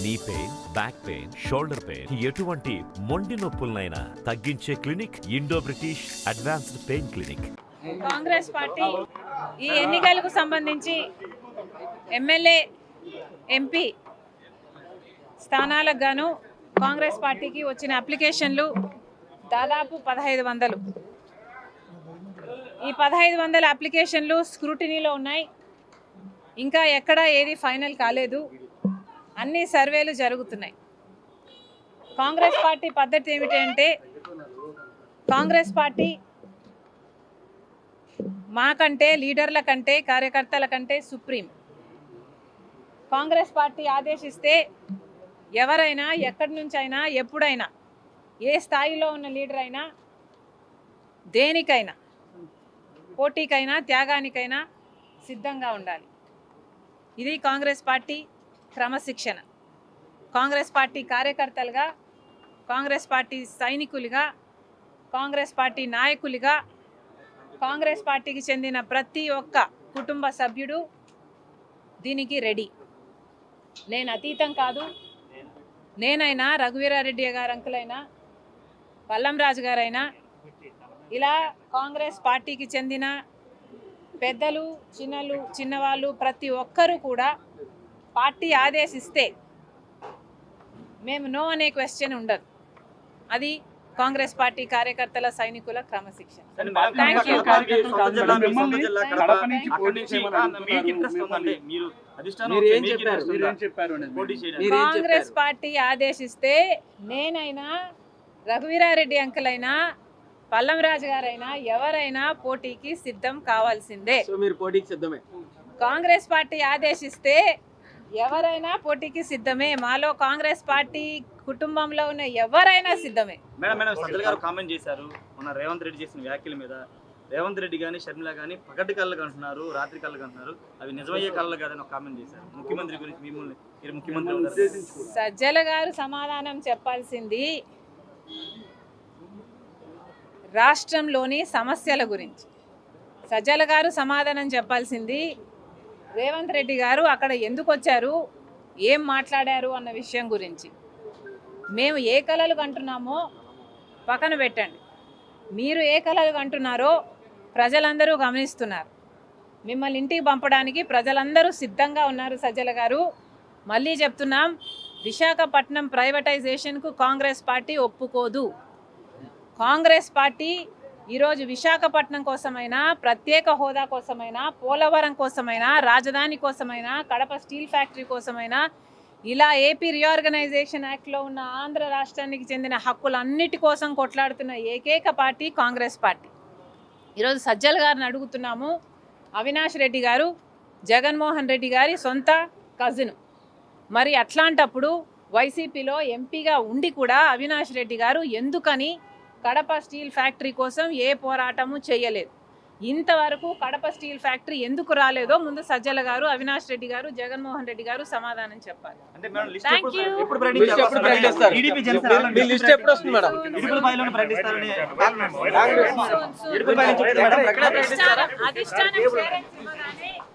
Knee pain back pain shoulder pain ఎటువంటి మొండి నొప్పులనైనా తగ్గించే clinic Indo British advanced pain clinic. Congress party ఈ ఎన్నికలకు సంబంధించి ఎమ్మెల్యే ఎంపీ స్థానాలకు గాను కాంగ్రెస్ పార్టీకి వచ్చిన అప్లికేషన్లు దాదాపు పదహైదు వందలు. ఈ పదహైదు వందల అప్లికేషన్లు స్క్రూటినీలో ఉన్నాయి. ఇంకా ఎక్కడా ఏది ఫైనల్ కాలేదు. అన్ని సర్వేలు జరుగుతున్నాయి. కాంగ్రెస్ పార్టీ పద్ధతి ఏమిటంటే కాంగ్రెస్ పార్టీ మాకంటే లీడర్ల కంటే కార్యకర్తల కంటే సుప్రీం. కాంగ్రెస్ పార్టీ ఆదేశిస్తే ఎవరైనా ఎక్కడి నుంచి అయినా ఎప్పుడైనా ఏ స్థాయిలో ఉన్న లీడర్ అయినా దేనికైనా పోటీకైనా త్యాగానికైనా సిద్ధంగా ఉండాలి. ఇది కాంగ్రెస్ పార్టీ క్రమశిక్షణ. కాంగ్రెస్ పార్టీ కార్యకర్తలుగా కాంగ్రెస్ పార్టీ సైనికులుగా కాంగ్రెస్ పార్టీ నాయకులుగా కాంగ్రెస్ పార్టీకి చెందిన ప్రతి ఒక్క కుటుంబ సభ్యుడు దీనికి రెడీ. నేను అతీతం కాదు. నేనైనా రఘువీరారెడ్డి గారు అంకులైనా పల్లం రాజు గారైనా ఇలా కాంగ్రెస్ పార్టీకి చెందిన పెద్దలు చిన్నలు చిన్నవాళ్ళు ప్రతి ఒక్కరూ కూడా పార్టీ ఆదేశిస్తే మేము నో అనే క్వశ్చన్ ఉండదు. అది కాంగ్రెస్ పార్టీ కార్యకర్తల సైనికుల క్రమశిక్షణ. కాంగ్రెస్? పార్టీ ఆదేశిస్తే నేనైనా రఘువీరారెడ్డి అంకులైనా పల్లం రాజు గారైనా ఎవరైనా పోటీకి సిద్ధం కావాల్సిందే. సో మీరు పోటీకి సిద్ధమే. కాంగ్రెస్ పార్టీ ఆదేశిస్తే ఎవరైనా పోటీకి సిద్ధమే. మాలో కాంగ్రెస్ పార్టీ కుటుంబంలో ఉన్న ఎవరైనా సిద్ధమే. మేడం మేడం సజ్జల గారు కామెంట్ చేశారు. మన రేవంత్ రెడ్డి చేసిన వ్యాఖ్యల మీద. రేవంత్ రెడ్డి కానీ షర్మిల కానీ పగటి కళ్ళకు అంటున్నారు రాత్రి కళ్ళకు అంటున్నారు. అవి నిజమయ్యే కళ్ళు కాదని ఒక కామెంట్ చేశారు. ముఖ్యమంత్రి గురించి మిమ్మల్ని మీరు ముఖ్యమంత్రి. సజ్జల గారు సమాధానం చెప్పాల్సింది రాష్ట్రంలోని సమస్యల గురించి. సజ్జల గారు సమాధానం చెప్పాల్సింది రేవంత్ రెడ్డి గారు అక్కడ ఎందుకు వచ్చారు? ఏం మాట్లాడారు అన్న విషయం గురించి. మేము ఏ కళలు కంటున్నామో పక్కన పెట్టండి. మీరు ఏ కళలు కంటున్నారో ప్రజలందరూ గమనిస్తున్నారు. మిమ్మల్ని ఇంటికి పంపడానికి ప్రజలందరూ సిద్ధంగా ఉన్నారు సజ్జల గారు. మళ్ళీ చెప్తున్నాం విశాఖపట్నం ప్రైవేటైజేషన్కు కాంగ్రెస్ పార్టీ ఒప్పుకోదు. కాంగ్రెస్ పార్టీ ఈరోజు విశాఖపట్నం కోసమైనా ప్రత్యేక హోదా కోసమైనా పోలవరం కోసమైనా రాజధాని కోసమైనా కడప స్టీల్ ఫ్యాక్టరీ కోసమైనా ఇలా ఏపీ రీఆర్గనైజేషన్ యాక్ట్లో ఉన్న ఆంధ్ర రాష్ట్రానికి చెందిన హక్కులన్నిటి కోసం కొట్లాడుతున్న ఏకైక పార్టీ కాంగ్రెస్ పార్టీ. ఈరోజు సజ్జల గారిని అడుగుతున్నాము. అవినాష్ రెడ్డి గారు జగన్మోహన్ రెడ్డి గారి సొంత కజిన్. మరి అట్లాంటప్పుడు వైసీపీలో ఎంపీగా ఉండి కూడా అవినాష్ రెడ్డి గారు ఎందుకని కడప స్టీల్ ఫ్యాక్టరీ కోసం ఏ పోరాటము చేయలేదు. ఇంతవరకు కడప స్టీల్ ఫ్యాక్టరీ ఎందుకు రాలేదో ముందు సజ్జల గారు అవినాష్ రెడ్డి గారు జగన్మోహన్ రెడ్డి గారు సమాధానం చెప్పాలి. అధిష్టానం